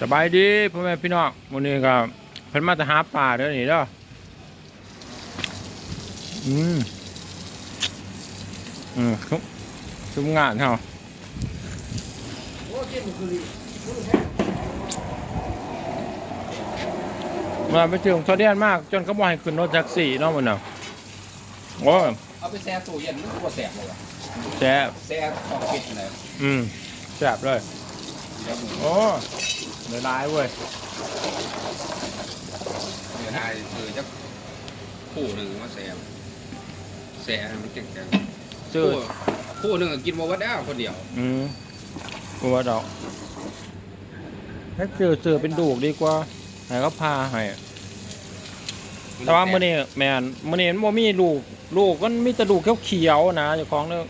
สบายดีพ่อแม่พี่น้องวันนี้ก็เพิ่นมาจะหาปลาเด้อนี่เด้ออืมอืมซุ้มซุ้มงานเฮามาไปถึงทอเดียนมาก จนเขาบอกให้ขึ้นรถแท็กซี่เนาะมันน่ะโอ้ยเอาไปแช่ตู้เย็นมันก็บ่แสบเลยวะแซ่บแช่สองปิดเลยอืมแซ่บเลยเดี๋ยวมึง โอ้เดือดร้ายเว้ยเดี๋ยวนายคือจะคู่หนึ่งมาแสบแสบให้มันแข็งแข็งซื้อคู่คู่หนึ่งก็กินบ่ว่าได้คนเดียว อืมกลัวดอกให้ซื้อซื้อเป็นดูกดีกว่าให้เขาพาให้แต่ว่ามื้อนี้แม่นมื้อนี้มันบ่มีลูก ลูกมันมีแต่ลูกเขียวๆนะเจ้าของเด้อ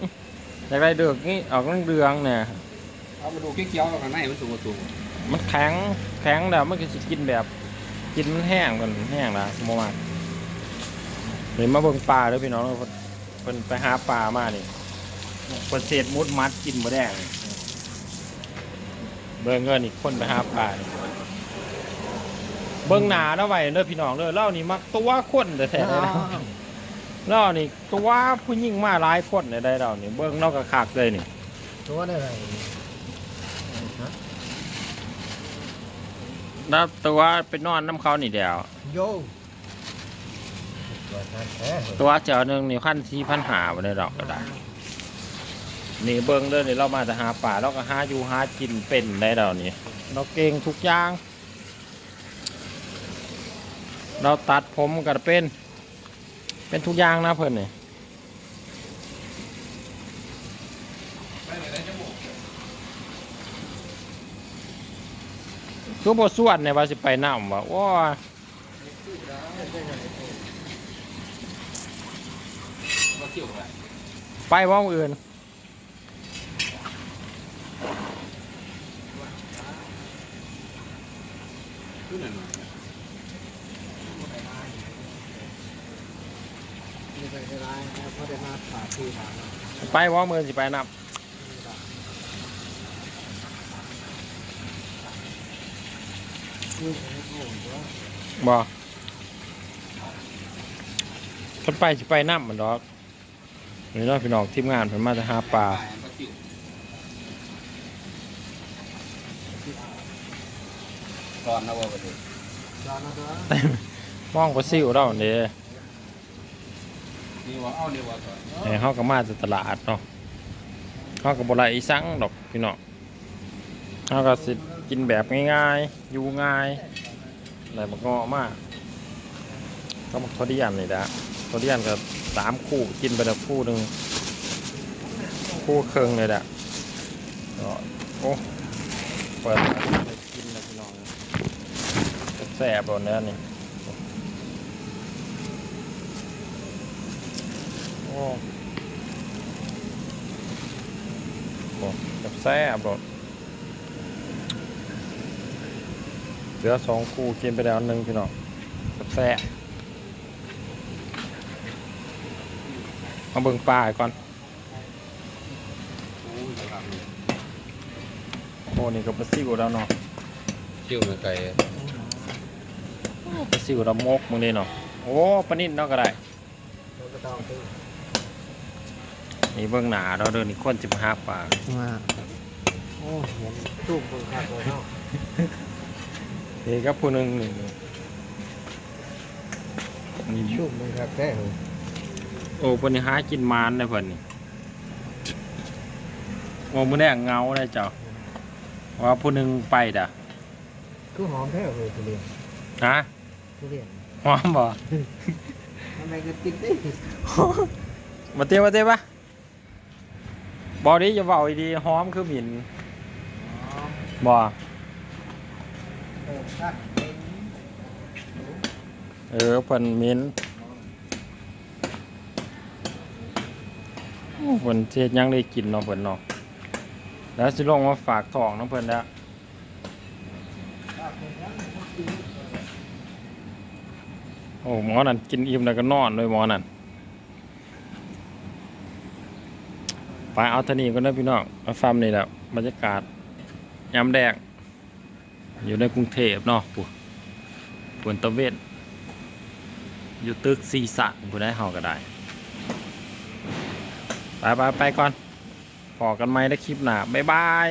อยากได้เดือกนี่ออกเรืองๆเนี่ย เอามาดูเคี้ยวๆข้างในมันสูงกว่าสูงมันแข็งแข็งแล้วมันก็สิกินแบบ กินมันแห้งกันแห้งละบ่มากเดี๋ยวมาเบิ่งปลาเด้อพี่น้องเด้อเพิ่นเพิ่นไปหาปลามานี่เพิ่นเศษมุดมัดกินบ่แดงนี่เบิ่งเงินอีกคนไปหาปลานี่เบิ่งหน้าแล้วไว้เด้อพี่น้องเด้อเล่านี่มักตัวคนแต่แท้ๆเลยนะเล่านี่ตัวผู้หญิงมาหลายคนได้เล่านี่เบิ่งเนาะก็คักเลยนี่ตัวได้ไรฮะ แล้วตัวไปนอนน้ำเขานี่เดียวโยตัวนั้นแท้ตัวเจ้าหนึ่งนี่ขั้นสี่พันหาวันได้ดอกก็ได้นี่เบิ้งเด้อนี่เรามาจะหาป่าเราก็หาอยู่หากินเป็นได้ดอกนี่เราเก่งทุกอย่าง เราตัดผมก็เป็น เป็นทุกอย่างนะเพิ่นนี่ คือบสวดเนี่ยว่าสิไปน้ำว่าว้าไปว่องอื่นไปได้ไรเพราะได้มาผ่าว่องมือสิไปนับ คือโอ้โหบ่คนไปสิไปน้ำมันดอกนี่เนาะพี่น้องทีมงานเพิ่นมาจะหาปลาก็เคี่ยวตอนนะว่าประเดี๋ยวจานนะตัวมองก็ซิวเราเนี่นี่ว่าเอานี่ว่าก่อนเฮาก็มาจากตลาดเนาะเฮาก็บ่ได้อีสังดอกพี่น้องเฮาก็สิ กินแบบง่ายๆ อยู่ง่ายอะไรบ่งอมาก ก็มักทอดียนนี่แหละทอดเดียนก็สามคู่กินไปแล้วคู่หนึ่งคู่เครึ่งเลยแหละก็โอ้เปิดมาได้กินแล้วพี่น้องแซ่บๆโดนเนื้อนี่โอ้โหแซ่บๆโดนเห ลือสองคู่กินไปแล้วหนึ่งพี่น้องแซ่บมาเบิ่งปลาก่อนโอ้ยครับโอ้นี่ก็ปลาซิวแล้วเนาะเคี่ยวในไก่ปลาซิวเรามกมึงนี่เนาะโอ้ปลานิ่นเนาะก็ได้ตัวก็ต้องตื้อนี่เบิ่งหนาเราเดินนี่คนสิบห้าปลามาโอ้เห็นตู้บนขาดเลยเนาะ เฮ้ก็ผู้หนึ่งนี่นี่ชุ่มมันขาดแท้เลยโอ้เพิ่นนี่หากินมานได้เพิ่นนี่โอ้มื้อแรกเหงาได้เจ้าว่าผู้หนึ่งไปด่ะคือหอมแท้เลยทุเรียนฮะทุเรียนหอมบ่ทำไมก็กินได้มาเตี้ยมาเตี้ยปะบอกดิอย่าเบาดีๆหอมคือหมิ่นหอมบ่โอ้ตัด เออเพิ่นมิ่นเพิ่นเฮ็ดยังได้กินเนาะเพิ่นเนาะแล้วสิลงมาฝากทองเนาะเพิ่นแล้วโอ้หมอนั่นกินอิ่มแล้วก็นอนด้วยหมอนั่นไปเอาทนีก็ได้พี่น้องเอาฟาร์มนี่แหละบรรยากาศยามแดง อยู่ในกรุงเทพเนาะปุ๊ปวนตะเวนอยู่ตึกซีสันผู้ได้เฮาก็ได้ไปไปไปก่อนพอกันไหมในคลิปหน้าบ๊ายบาย